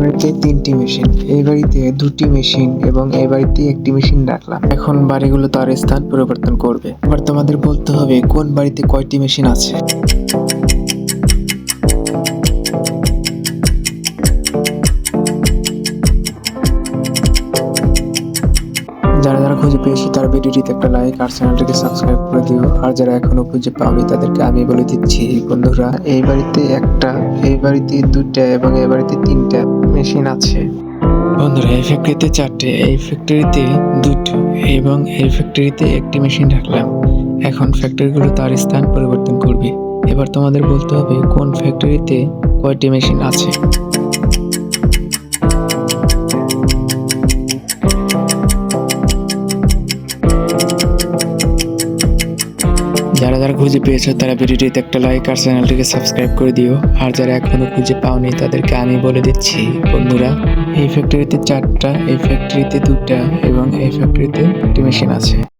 বাড়িতে তিনটি মেশিন, এই বাড়িতে দুটি মেশিন এবং এই বাড়িতে একটি মেশিন রাখলাম। এখন বাড়িগুলো তার স্থান পরিবর্তন করবে। এবার তোমাদের বলতে হবে, কোন বাড়িতে কয়টি মেশিন আছে? যারা যারা খুঁজে পেয়েছি, তার ভিডিওটিতে একটা লাইক আর চ্যানেলটিকে সাবস্ক্রাইব করে দিও। আর যারা এখনও খুঁজে পাওনি, তাদেরকে আমি বলে দিচ্ছি, বন্ধুরা, এই বাড়িতে একটা, এই বাড়িতে দুটা এবং এই বাড়িতে তিনটা মেশিন আছে। বন্ধুরা, এই ফ্যাক্টরিতে চারটে, এই ফ্যাক্টরিতে দুটো এবং এই ফ্যাক্টরিতে একটি মেশিন রাখলাম। এখন ফ্যাক্টরিগুলো তার স্থান পরিবর্তন করবে। এবার তোমাদের বলতে হবে, কোন ফ্যাক্টরিতে কয়টি মেশিন আছে? যারা যারা খুঁজে পেয়েছ, তারা ভিডিওটিতে একটা লাইক আর চ্যানেলটিকে সাবস্ক্রাইব করে দিও। আর যারা এখনও খুঁজে পাওনি, তাদেরকে আমি বলে দিচ্ছি, বন্ধুরা, এই ফ্যাক্টরিতে চারটা, এই ফ্যাক্টরিতে দুটা, এবং এই ফ্যাক্টরিতে একটি মেশিন আছে।